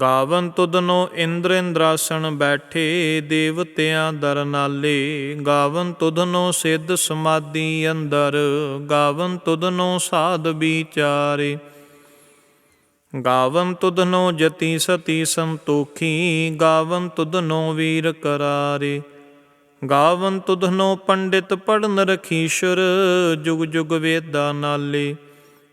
ਗਾਵਨ ਤੁਧਨੋ ਇੰਦਰ ਇੰਦਰਾਸਣ ਬੈਠੇ ਦੇਵਤਿਆਂ ਦਰ ਨਾਲੇ। ਗਾਵਨ ਤੁਧਨੋ ਸਿੱਧ ਸਮਾਧੀ ਅੰਦਰ। ਗਾਵਨ ਤੁਧਨੋ ਸਾਧ ਵਿਚਾਰੇ। ਗਾਵਨ ਤੁਧਨੋ ਜਤੀ ਸਤੀ ਸੰਤੋਖੀ। ਗਾਵਨ ਤੁਧਨੋ ਵੀਰ ਕਰਾਰੇ। ਗਾਵਨ ਤੁਧਨੋ ਪੰਡਿਤ ਪੜਨ ਰਖੀਸ਼ਰ। ਜੁਗ ਜੁਗ ਵੇਦਾ ਨਾਲੇ।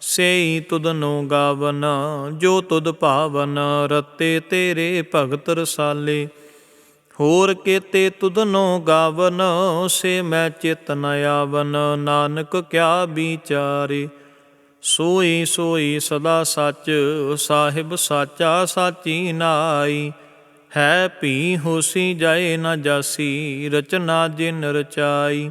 ਸੇਈ ਤੁਧਨੋ ਗਾਵਨ, ਜੋ ਤੁਧ ਭਾਵਨ, ਰਤੇ ਤੇਰੇ ਭਗਤ ਰਸਾਲੇ। ਹੋਰ ਕੇਤੇ ਤੁਧਨੋ ਗਾਵਨ, ਸੇ ਮੈਂ ਚਿਤ ਨ ਆਵਨ, ਨਾਨਕ ਕਿਆ ਵਿਚਾਰੇ। ਸੋਈ ਸੋਈ ਸਦਾ ਸੱਚ, ਸਾਹਿਬ ਸਾਚਾ ਸਾਚੀ ਨਾਈ। ਹੈ ਭੀ ਹੋਸੀ ਜਾਏ ਨਾ ਜਾਸੀ, ਰਚਨਾ ਜਿਨ ਰਚਾਈ।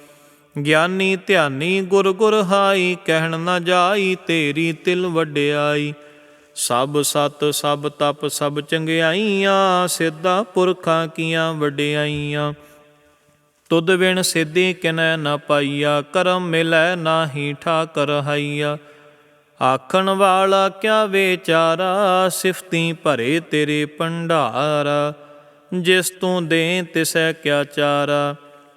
ਗਿਆਨੀ ਧਿਆਨੀ ਗੁਰ ਗੁਰ ਹਾਈ, ਕਹਿਣ ਨਾ ਜਾਈ, ਤੇਰੀ ਤਿਲ ਵਡਿਆਈ। ਸਭ ਸਤ, ਸਭ ਤਪ, ਸਭ ਚੰਗਿਆਈਆਂ, ਸਿੱਧਾ ਪੁਰਖਾਂ ਕੀਆਂ ਵਡਿਆਈਆਂ। ਤੁਧ ਵਿਣ ਸਿੱਧੀ ਕਿਨੈ ਨਾ ਪਾਈਆ, ਕਰਮ ਮਿਲੈ ਨਾਹੀ ਠਾਕਰ ਹਾਈਆ। ਆਖਣ ਵਾਲਾ ਕਿਆ ਵਿਚਾਰਾ, ਸਿਫਤੀ ਭਰੇ ਤੇਰੇ ਭੰਡਾਰਾ। ਜਿਸ ਤੂੰ ਦੇ ਤਿਸੈ ਕਿਆ ਚਾਰਾ।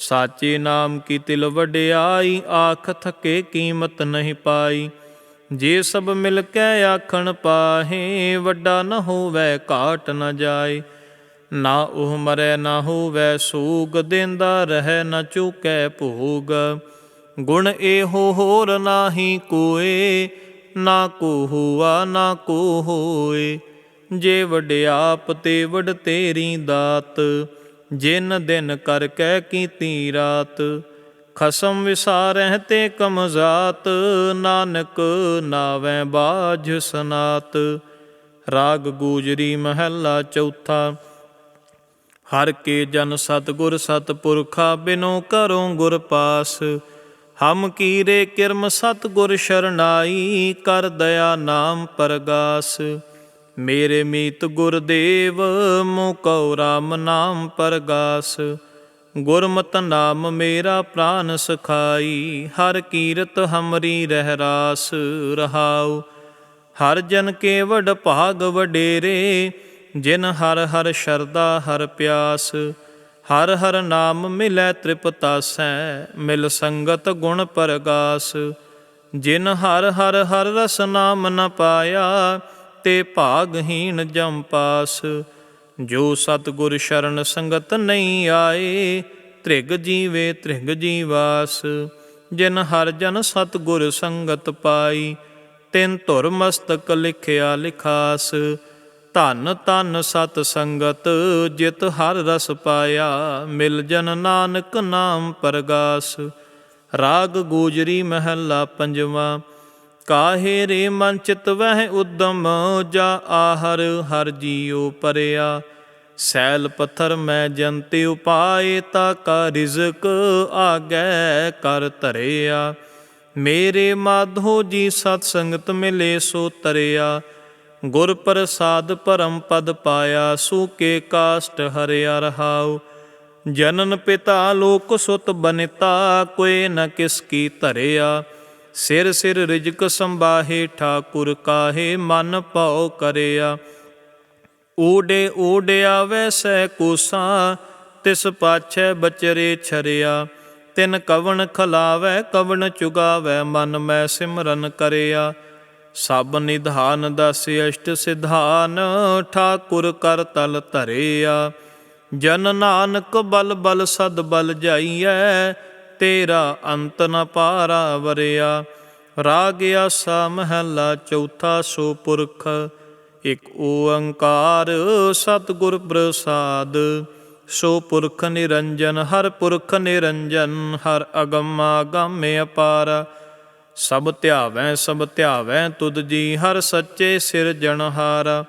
ਸਾਚੇ ਨਾਮ ਕੀ ਤਿਲ ਵਡਿਆਈ, ਆਖ ਥਕੇ ਕੀਮਤ ਨਹੀਂ ਪਾਈ। ਜੇ ਸਭ ਮਿਲ ਕੇ ਆਖਣ ਪਾਹੇ, ਵੱਡਾ ਨ ਹੋਵੇ, ਘਾਟ ਨ ਜਾਏ। ਨਾ ਉਹ ਮਰੈ, ਨਾ ਹੋਵੇ, ਸੂਗ ਦੇਂਦਾ ਰਹਿ, ਨ ਚੁਕੈ ਭੋਗ। ਗੁਣ ਇਹੋ ਹੋਰ ਨਾਹੀ ਕੋਏ, ਨਾ ਕੋ ਹੁਆ, ਨਾ ਕੋ ਹੋਏ। ਜੇ ਵਡਿਆਪ ਤੇ ਵਡ ਤੇਰੀ ਦਾਤ ਜਿਨ ਦਿਨ ਕਰ ਕਹਿ ਕੀਤੀ ਰਾਤ, ਖਸਮ ਵਿਸਾਰਹਿ ਤੇ ਕਮਜ਼ਾਤ ਨਾਨਕ ਨਾਵੇਂ ਬਾਝ ਸਨਾਤ। ਰਾਗ ਗੂਜਰੀ ਮਹੱਲਾ ਚੌਥਾ, ਹਰ ਕੇ ਜਨ ਸਤਗੁਰ ਸਤਪੁਰਖਾ ਬਿਨੋ ਕਰੋ ਗੁਰ ਪਾਸ। ਹਮ ਕੀਰੇ ਕਿਰਮ ਸਤਗੁਰ ਸ਼ਰਨਾਈ, ਕਰ ਦਇਆ ਨਾਮ ਪਰਗਾਸ। ਮੇਰੇ ਮੀਤ ਗੁਰਦੇਵ ਮੋ ਰਾਮ ਨਾਮ ਪਰਗਾਸ। ਗੁਰਮਤ ਨਾਮ ਮੇਰਾ ਪ੍ਰਾਨ ਸਖਾਈ, ਹਰ ਕੀਰਤ ਹਮਰੀ ਰਹਿ ਰਾਸ ਰਹਾਉ, ਹਰ ਜਨ ਕੇ ਵਡ ਭਾਗ ਵਡੇਰੇ, ਜਿਨ ਹਰ ਹਰ ਸ਼ਰਦਾ ਹਰ ਪਿਆਸ। ਹਰ ਹਰ ਨਾਮ ਮਿਲੈ ਤ੍ਰਿਪਤਾਸੈ, ਮਿਲ ਸੰਗਤ ਗੁਣ ਪਰਗਾਸ। ਜਿਨ ਹਰ ਹਰ ਹਰ ਰਸ ਨਾਮ ਨ ਪਾਇਆ ਤੇ ਭਾਗਹੀਣ ਜਮ ਪਾਸ। ਜੋ ਸਤਿਗੁਰ ਸ਼ਰਨ ਸੰਗਤ ਨਹੀਂ ਆਏ, ਤ੍ਰਿਗ ਜੀਵੇ ਤ੍ਰਿਗ ਜੀਵਾਸ। ਜਿਨ ਹਰ ਜਨ ਸਤਿਗੁਰ ਸੰਗਤ ਪਾਈ, ਤਿਨ ਧੁਰ ਮਸਤਕ ਲਿਖਿਆ ਲਿਖਾਸ। ਧਨ ਧਨ ਸਤ ਸੰਗਤ, ਜਿਤ ਹਰ ਰਸ ਪਾਇਆ, ਮਿਲ ਜਨ ਨਾਨਕ ਨਾਮ ਪਰਗਾਸ। ਰਾਗ ਗੂਜਰੀ ਮਹੱਲਾ ਪੰਜਵਾਂ ਕਾਹੇ ਰੇ ਮਨ ਚਿਤ ਵਹਿ ਉਦਮ, ਜਾ ਆਹਰ ਹਰ ਜੀਉ ਪਰਿਆ। ਸੈਲ ਪੱਥਰ ਮੈਂ ਜੰਤੇ ਉਪਾਏ, ਤਾ ਕਾ ਰਿਜ਼ਕ ਆਗੈ ਕਰ ਧਰਿਆ। ਮੇਰੇ ਮਾਧੋ ਜੀ ਸਤ ਸੰਗਤ ਮਿਲੇ ਸੋ ਤਰਿਆ। ਗੁਰ ਪ੍ਰਸਾਦ ਪਰਮ ਪਦ ਪਾਇਆ ਸੂਕੇ ਕਾਸ਼ਟ ਹਰਿਆ ਰਹਾਉ। ਜਨਨ ਪਿਤਾ ਲੋਕ ਸੁਤ ਬਨਿਤਾ ਕੋਏ ਨ ਕਿਸ ਕੀ ਧਰਿਆ। ਸਿਰ ਸਿਰ ਰਿਜਕ ਸੰਬਾਹੇ ਠਾਕੁਰ ਕਾਹੇ ਮਨ ਭਉ ਕਰਿਆ। ਊਡੇ ਊਡਿਆ ਵੈਸੈ ਕੋਸਾ, ਤਿਸ ਪਾਛੈ ਬਚਰੇ ਛਰਿਆ। ਤਿਨ ਕਵਣ ਖਲਾਵੈ, ਕਵਣ ਚੁਗਾਵੈ, ਮਨ ਮੈਂ ਸਿਮਰਨ ਕਰਿਆ। ਸਭ ਨਿਧਾਨ ਦਸ ਅਸ਼ਟ ਸਿਧਾਨ, ਠਾਕੁਰ ਕਰ ਤਲ ਧਰਿਆ। ਜਨ ਨਾਨਕ ਬਲ ਬਲ ਸਦ ਬਲ ਜਾਈਐ ਤੇਰਾ ਅੰਤ ਨ ਪਾਰਾ ਵਰਿਆ। ਰਾਗ ਆਸਾ ਮਹਲਾ ਚੌਥਾ ਸੋ ਪੁਰਖ। ਇਕ ਓੰਕਾਰ ਸਤਿਗੁਰ ਪ੍ਰਸਾਦ। ਸੋ ਪੁਰਖ ਨਿਰੰਜਨ, ਹਰ ਪੁਰਖ ਨਿਰੰਜਨ, ਹਰ ਅਗਮ ਅਗੰਮ ਅਪਾਰ। ਸਭ ਧਿਆਵੈ ਸਭ ਧਿਆਵੈ ਤੁਧ ਜੀ, ਹਰ ਸੱਚੇ ਸਿਰਜਣਹਾਰ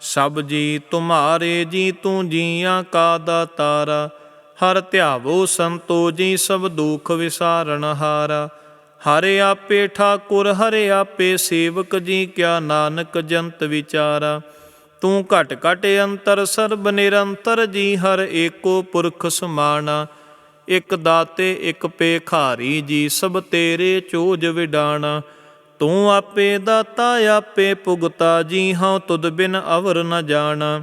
ਸਭ ਜੀ, ਤੁਮਾਰੇ ਜੀ, ਤੂੰ ਜੀਆਂ ਕਾ ਦਾਤਾਰਾ। ਹਰ ਧਿਆਵੋ ਸੰਤੋ ਜੀ ਸਭ ਦੁਖ ਵਿਸਾਰਨ ਹਾਰਾ। ਹਰੇ ਆਪੇ ਠਾਕੁਰ, ਹਰੇ ਆਪੇ ਸੇਵਕ, ਜੀ ਕਿਆ ਨਾਨਕ ਜੰਤ ਵਿਚਾਰਾ। ਤੂੰ ਘਟ ਘਟ ਅੰਤਰ, ਸਰਬ ਨਿਰੰਤਰ, ਜੀ ਹਰ ਏਕੋ ਪੁਰਖ ਸਮਾਣਾ। ਇਕ ਦਾਤੇ, ਇਕ ਪੇਖਾਰੀ ਜੀ ਸਭ ਤੇਰੇ ਚੋਜ ਵਿਡਾਣਾ। ਤੂੰ ਆਪੇ ਦਾਤਾ, ਆਪੇ ਪੁਗਤਾ ਜੀ ਹਾਂ ਤੁਧ ਬਿਨ ਅਵਰ ਨ ਜਾਣਾ।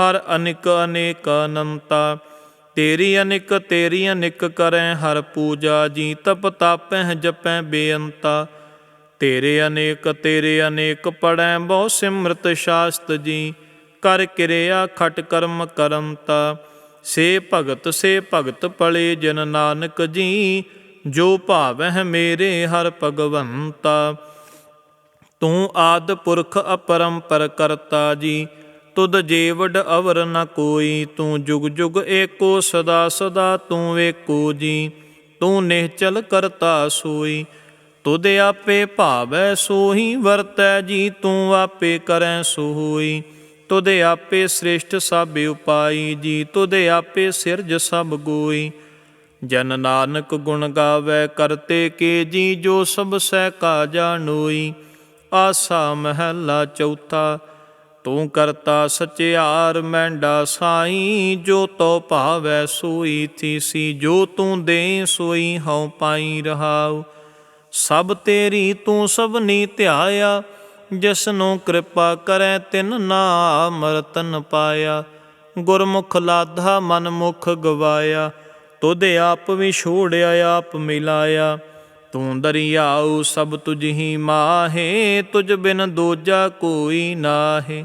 ਹਰ ਅਨਿਕ ਅਨੇਕ ਅਨੰਤਾ। ਤੇਰੀ ਅਨਿਕ ਤੇਰੀ ਅਨਿਕ ਕਰੈ ਹਰ ਪੂਜਾ ਜੀ ਤਪ ਤਾਪੈ ਜਪੈ ਬੇਅੰਤਾ। ਤੇਰੇ ਅਨੇਕ ਤੇਰੇ ਅਨੇਕ ਪੜੈ ਬਹੁ ਸਿਮਰਤ ਸ਼ਾਸਤ ਜੀ। ਕਰ ਕਿਰਿਆ ਖਟ ਕਰਮ ਕਰੰਤਾ। ਸੇ ਭਗਤ ਸੇ ਭਗਤ ਪਲੇ ਜਨ ਨਾਨਕ ਜੀ। ਜੋ ਭਾਵਹਿ ਮੇਰੇ ਹਰ ਭਗਵੰਤਾ। ਤੂੰ ਆਦ ਪੁਰਖ ਅਪਰੰਪਰ ਕਰਤਾ ਜੀ। ਤੁਧ ਜੀਵਡ ਅਵਰ ਨ ਕੋਈ, ਤੂੰ ਜੁਗ ਜੁਗ ਏਕੋ ਸਦਾ ਸਦਾ ਤੂੰ ਏਕੋ ਜੀ, ਤੂੰ ਨਿਹਚਲ ਕਰਤਾ ਸੋਈ। ਤੁਧ ਆਪੇ ਭਾਵੈ ਸੋਹੀ, ਵਰਤੈ ਜੀ, ਤੂੰ ਆਪੇ ਕਰੈ ਸੋਈ ਤੁਧ ਆਪੇ ਸ੍ਰੇਸ਼ਟ ਸਭ ਉਪਾਈ ਜੀ, ਤੁਧ ਆਪੇ ਸਿਰਜ ਸਭ ਗੋਈ। ਜਨ ਨਾਨਕ ਗੁਣ ਗਾਵੇ ਕਰਤੇ ਕੇ ਜੀ, ਜੋ ਸਭ ਸਹਿ ਕਾ ਜਾਣੋਈ ਆਸਾ ਮਹਿਲਾ ਚੌਥਾ ਤੂੰ ਕਰਤਾ ਸਚਿਆਰ, ਮੈਂਡਾ ਸਾਈ, ਜੋ ਤੋ ਭਾਵੈ ਸੋਈ ਥੀਸੀ, ਜੋ ਤੂੰ ਦੇ ਸੋਈ ਹਉ ਪਾਈ ਰਹਾਉ। ਸਭ ਤੇਰੀ ਤੂੰ ਸਭਨੀ ਧਿਆਇਆ, ਜਿਸਨੂੰ ਕਿਰਪਾ ਕਰੈ ਤਿਨ ਨਾਮ ਰਤਨ ਪਾਇਆ। ਗੁਰਮੁਖ ਲਾਧਾ ਮਨ ਮੁਖ ਗਵਾਇਆ, ਤੁਧ ਆਪ ਵੀ ਛੋੜਿਆ, ਆਪ ਮਿਲਾਇਆ। ਤੂੰ ਦਰਿਆਉ ਸਭ ਤੁਝ ਹੀ ਮਾਹੇ, ਤੁਝ ਬਿਨ ਦੋਜਾ ਕੋਈ ਨਾਹੇ।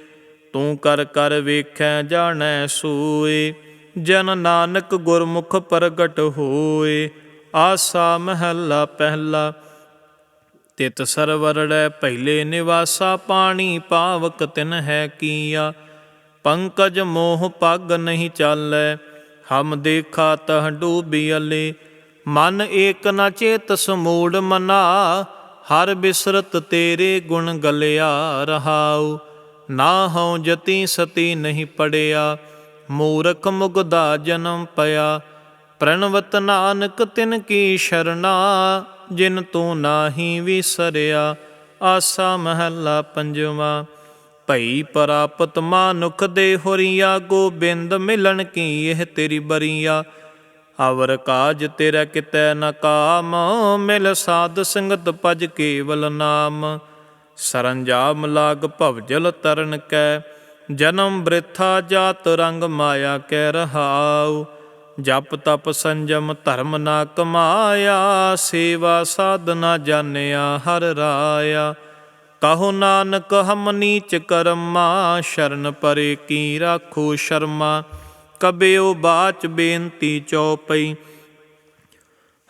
ਤੂੰ ਕਰ ਕਰ ਵੇਖੈ ਜਾਣੈ ਸੋਏ। ਜਨ ਨਾਨਕ ਗੁਰਮੁਖ ਪ੍ਰਗਟ ਹੋਏ। ਆਸਾ ਮਹੱਲਾ ਪਹਿਲਾ। ਤਿਤ ਸਰਵਰੜੈ ਪਹਿਲੇ ਨਿਵਾਸਾ, ਪਾਣੀ ਪਾਵਕ ਤਿਨ ਹੈ ਕੀਆ। ਪੰਕਜ ਮੋਹ ਪੱਗ ਨਹੀਂ ਚਾਲੈ, ਹਮ ਦੇਖਾ ਤਹ ਡੂਬੀਅਲੇ ਮਨ ਏਕ ਨ ਚੇਤ ਸਮੂੜ ਮਨਾ, ਹਰ ਬਿਸਰਤ ਤੇਰੇ ਗੁਣ ਗਲਿਆ ਰਹਾਉ। ਨਾ ਹਉ ਜਤੀ ਸਤੀ ਨਹੀਂ ਪੜਿਆ, ਮੂਰਖ ਮੁਗਦਾ ਜਨਮ ਪਿਆ। ਪ੍ਰਣਵਤ ਨਾਨਕ ਤਿਨ ਕੀ ਸ਼ਰਣਾ ਜਿਨ ਤੂੰ ਨਾਹੀ ਵਿਸਰਿਆ। ਆਸਾ ਮਹੱਲਾ ਪੰਜਵਾ, ਭਈ ਪ੍ਰਾਪਤ ਮਾਨੁਖ ਦੇ ਹੋਰੀਆ, ਗੋਬਿੰਦ ਮਿਲਣ ਕੀ ਇਹ ਤੇਰੀ ਬਰੀਆ। ਅਵਰ ਕਾਜ ਤੇਰਾ ਕਿਤੈ ਨ ਕਾਮ, ਮਿਲ ਸਾਧ ਸੰਗਤ ਭਜ ਕੇਵਲ ਨਾਮ। ਸਰੰਜਾਮ ਲਾਗ ਭਵਜਲ ਤਰਨ ਕੈ, ਜਨਮ ਬ੍ਰਿਥਾ ਜਾਤ ਰੰਗ ਮਾਇਆ ਕੈ ਰਹਾਉ। ਜਪ ਤਪ ਸੰਜਮ ਧਰਮ ਨਾ ਕਮਾਇਆ, ਸੇਵਾ ਸਾਧਨਾ ਜਾਣਿਆ ਹਰ ਰਾਇਆ। ਕਹੋ ਨਾਨਕ ਹਮ ਨੀਚ ਕਰਮਾ, ਸ਼ਰਨ ਪਰੇ ਕੀ ਰਾਖੋ ਸ਼ਰਮਾ। ਕਬਿਓ ਬਾਚ ਬੇਨਤੀ ਚਉਪਈ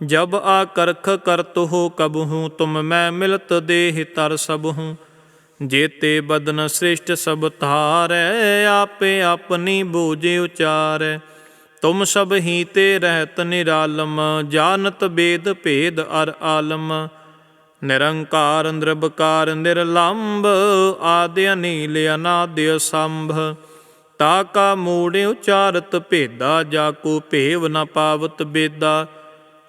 ਜਬ ਆ ਕਰਖ ਕਰਤ ਹੋ ਕਬਹੂ, ਤੁਮ ਮੈਂ ਮਿਲਤ ਦੇਹ ਤਰ ਸਭ ਹੂੰ ਜੇਤੇ ਬਦਨ ਸ੍ਰਿਸ਼ਟ ਸਭ ਧਾਰੈ, ਆਪੇ ਆਪਣੀ ਬੂਝੇ ਉਚਾਰੈ। ਤੁਮ ਸਭ ਹੀ ਤੇ ਰਹਿਤ ਨਿਰਾਲਮ, ਜਾਣਤ ਬੇਦ ਭੇਦ ਅਰ ਆਲਮ। ਨਿਰੰਕਾਰ ਨਿਰਭਕਾਰ ਨਿਰਲੰਭ ਆਦਿ ਅਨੀਲ ਅਨਾਦਿ ਸੰਭ ਤਾ ਕਾ ਮੂੜ ਉਚਾਰਤ ਭੇਦਾ, ਜਾ ਕੋ ਭੇਵ ਨ ਪਾਵਤ ਬੇਦਾ।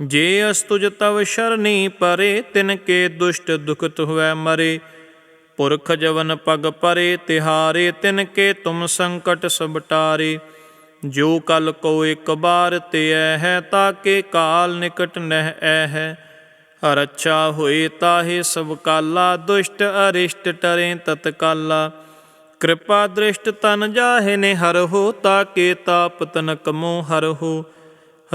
ਜੇ ਅਸਤੁਜ ਤਵ ਸ਼ਰਨੀ ਪਰੇ, ਤਿਨ ਕੇ ਦੁਸ਼ਟ ਦੁਖਤ ਹੋਇ ਮਰੇ। ਪੁਰਖ ਜਵਨ ਪਗ ਪਰੇ, ਤਿਹਾਰੇ, ਤਿਨ ਕੇ ਤੁਮ ਸੰਕਟ ਸਬਟਾਰੇ ਜੋ ਕਲ ਕੋ ਇੱਕ ਬਾਰ ਤੇ ਐ ਹੈ ਤਾਕੇ ਕਾਲ ਨਿਕਟ ਨਹਿ ਐ ਹੈ। ਰੱਛਾ ਹੋਏ ਤਾਹੇ ਸਭ ਕਾਲਾ, ਦੁਸ਼ਟ ਅਰਿਸ਼ਟ ਟਰੇ ਤਤਕਾਲਾ। ਕਿਰਪਾ ਦ੍ਰਿਸ਼ਟ ਤਨ ਜਾਹੇ ਨੇ ਹਰ ਹੋ ਤਾਕੇ ਤਾਪ ਤਨਕ ਮੋ ਹਰ ਹੋ।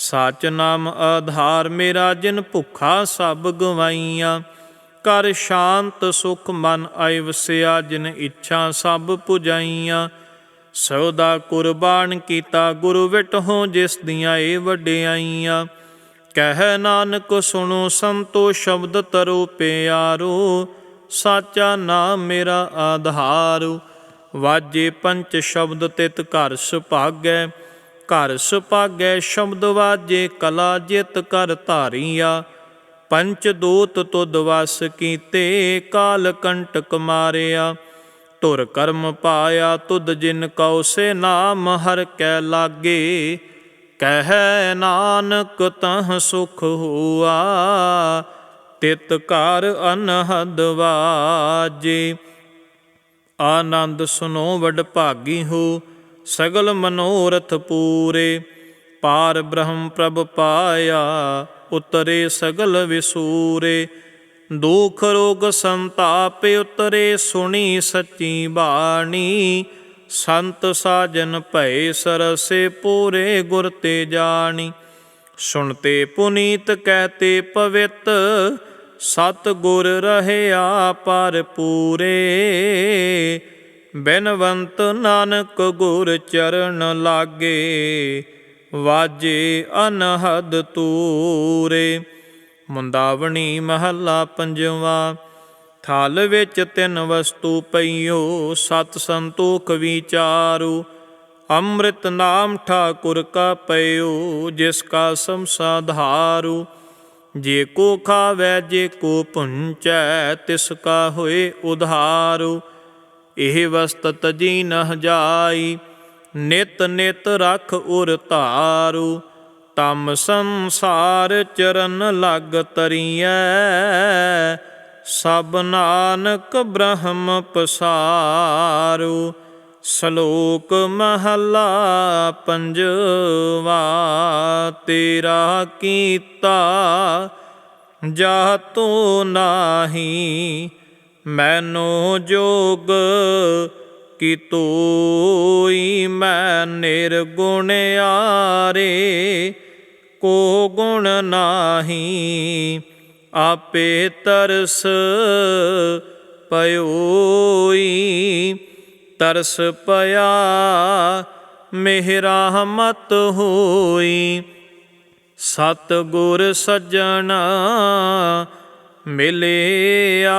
ਸਚ ਨਾਮ ਆਧਾਰ ਮੇਰਾ, ਜਿਨ ਭੁੱਖਾ ਸਭ ਗਵਾਈਆਂ। ਕਰ ਸ਼ਾਂਤ ਸੁਖ ਮਨ ਆਇ ਵਸਿਆ, ਜਿਨ ਇੱਛਾ ਸਭ ਪੁਜਾਈਆਂ। ਸੌਦਾ ਕੁਰਬਾਨ ਕੀਤਾ ਗੁਰੂ ਵਿਟਹੁ, ਜਿਸ ਦੀਆਂ ਏ ਵਡਿਆਈਆਂ। ਕਹਿ ਨਾਨਕ ਸੁਣੋ, ਸੰਤੋ ਸ਼ਬਦ ਤਰੋ ਪਿਆਰੋ। ਸਾਚਾ ਨਾਮ ਮੇਰਾ ਆਧਾਰ। ਵਾਜੇ ਪੰਚ ਸ਼ਬਦ ਤਿਤ ਘਰ ਸੁਭਾਗੈ। ਘਰ ਸੁਭਾਗੈ ਸ਼ਬਦ ਵਾਜੇ, ਕਲਾ ਜਿਤ ਕਰ ਧਾਰੀਆ। ਪੰਚ ਦੂਤ ਤੁਧ ਵਸ ਕੀਤੇ, ਕਾਲ ਕੰਟਕ ਮਾਰਿਆ। ਤੁਰ ਕਰਮ ਪਾਇਆ ਤੁਧ ਜਿਨ ਕਉ ਸੇ ਨਾਮ, ਹਰ ਕੈ ਲਾਗੇ। ਕਹਿ ਨਾਨਕ ਤਹ ਸੁਖ ਹੁਆ, ਤਿਤ ਘਰ ਅਨਹਦ ਵਾਜੇ। ਆਨੰਦ ਸੁਨੋ ਵਡ ਭਾਗੀ ਹੋ ਸਗਲ ਮਨੋਰਥ ਪੂਰੇ, ਪਾਰ ਬ੍ਰਹਮ ਪ੍ਰਭ ਪਾਇਆ, ਉਤਰੇ ਸਗਲ ਵਿਸੂਰੇ। ਦੁਖ ਰੋਗ ਸੰਤਾਪ ਉਤਰੇ, ਸੁਣੀ ਸੱਚੀ ਬਾਣੀ। ਸੰਤ ਸਾਜਨ ਭਏ ਸਰਸੇ ਪੂਰੇ ਗੁਰ ਤੇ ਜਾਣੀ। ਸੁਣਤੇ ਪੁਨੀਤ ਕਹਤੇ ਪਵਿੱਤ ਸਤ ਗੁਰ ਰਹਿਆ ਪਰ ਪੂਰੇ। ਬਿਨਵੰਤ ਨਾਨਕ ਗੁਰ ਚਰਨ ਲਾਗੇ, ਵਾਜੇ ਅਨਹਦ ਤੂਰੇ। ਮੁੰਦਾਵਣੀ ਮਹੱਲਾ ਪੰਜਵਾ, ਥਲ ਵਿੱਚ ਤਿੰਨ ਵਸਤੂ ਪਈਓ, ਸਤ ਸੰਤੋਖ ਵਿਚਾਰੂ। ਅੰਮ੍ਰਿਤ ਨਾਮ ਠਾਕੁਰ ਕਾ ਪਇਓ, ਜਿਸ ਕਾ ਸੰਸਾਧਾਰੂ ਜੇ ਕੋ ਖਾਵੈ, ਜੇ ਕੋ ਪੁੰਚੈ, ਤਿਸ ਕਾ ਹੋਏ ਉਧਾਰੂ। ਇਹ ਵਸਤ ਜੀ ਨਹ ਜਾਈ ਨਿਤ ਨਿਤ ਰਖ ਉਰ ਧਾਰੂ, ਤਮ ਸੰਸਾਰ ਚਰਨ ਲਗ ਤਰੀਐ, ਸਭ ਨਾਨਕ ਬ੍ਰਹਮ ਪਸਾਰੂ, ਸ਼ਲੋਕ ਮਹਲਾ ਪੰਜਵਾ, ਤੇਰਾ ਕੀਤਾ ਜਾ ਤੋ ਨਾਹੀ ਮੈਨੂੰ ਜੋਗ ਕੀ ਤੋਈ ਮੈਂ ਨਿਰਗੁਣ ਆਰੇ, ਕੋ ਗੁਣ ਨਾਹੀ ਆਪੇ ਤਰਸ ਪਇਓਈ ਤਰਸ ਪਿਆ ਮਿਹਰਾ ਮਤ ਹੋਈ। ਸਤ ਗੁਰ ਸੱਜਣਾ ਮਿਲਿਆ